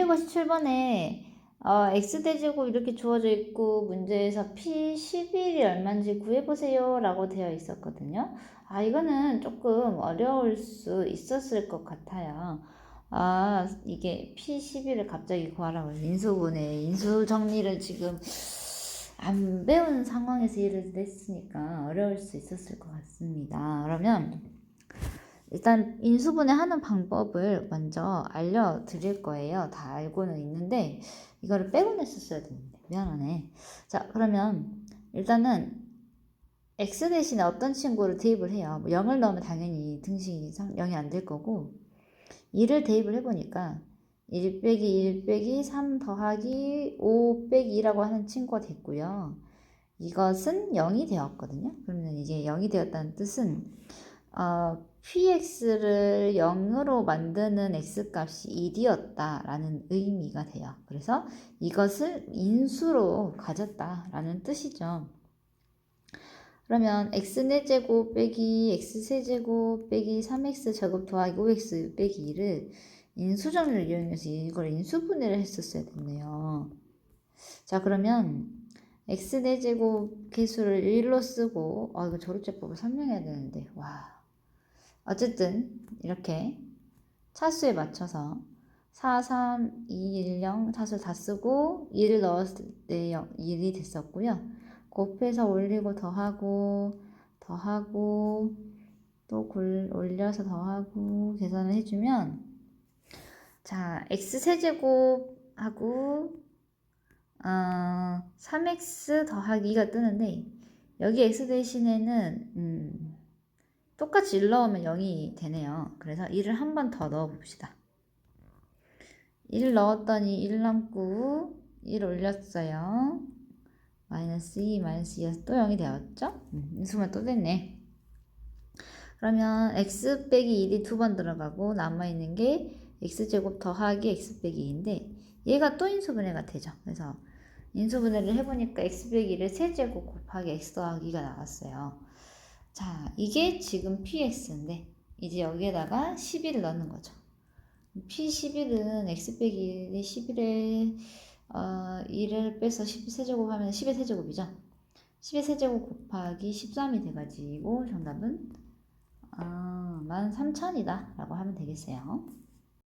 257번에 어, x대제곱 이렇게 주어져 있고 문제에서 p11이 얼마인지 구해보세요 라고 되어 있었거든요. 아 이거는 조금 어려울 수 있었을 것 같아요. 아 이게 p11을 갑자기 구하라고 인수분해 인수 정리를 지금 안 배운 상황에서 일을 냈으니까 어려울 수 있었을 것 같습니다. 그러면 일단 인수분해 하는 방법을 먼저 알려드릴 거예요. 다 알고는 있는데 이거를 빼고 냈었어야 되는데 미안하네. 자 그러면 일단은 x 대신에 어떤 친구를 대입을 해요. 뭐 0을 넣으면 당연히 등식이 0이 안 될 거고 2를 대입을 해보니까 1 빼기 1 빼기 3 더하기 5 빼기 2라고 하는 친구가 됐고요. 이것은 0이 되었거든요. 그러면 이제 0이 되었다는 뜻은 어, px를 0으로 만드는 x값이 1이었다라는 의미가 돼요. 그래서 이것을 인수로 가졌다라는 뜻이죠. 그러면 x네제곱 빼기 x세제곱 빼기 3x 제곱 더하기 5x 빼기 2를 인수정리를 이용해서 이걸 인수분해를 했었어야 됐네요. 자 그러면 x네제곱 개수를 1로 쓰고 아 이거 조립제법을 설명해야 되는데 와 어쨌든 이렇게 차수에 맞춰서 4, 3, 2, 1, 0 차수 다 쓰고 1을 넣었을 때 1이 됐었고요. 곱해서 올리고 더하고 더하고 또 골, 올려서 더하고 계산을 해주면 자 x세제곱하고 어, 3x 더하기 2가 뜨는데 여기 x 대신에는 음, 똑같이 1 넣으면 0이 되네요. 그래서 1을 한 번 더 넣어 봅시다. 1 넣었더니 1 남고 1 올렸어요. 마이너스 2, 마이너스 2에서 또 0이 되었죠? 음, 인수만 또 됐네. 그러면 x 빼기 1이 두 번 들어가고 남아있는 게 x제곱 더하기 x 빼기 2인데 얘가 또 인수분해가 되죠. 그래서 인수분해를 해보니까 x 빼기 1을 세제곱 곱하기 x 더하기가 나왔어요. 자, 이게 지금 px인데 이제 여기에다가 11을 넣는 거죠. p11은 x 빼기 1이 11에 어, 1을 빼서 10세제곱 하면 10의 세제곱이죠. 10의 세제곱 곱하기 13이 돼가지고 정답은 어, 13,000이다 라고 하면 되겠어요.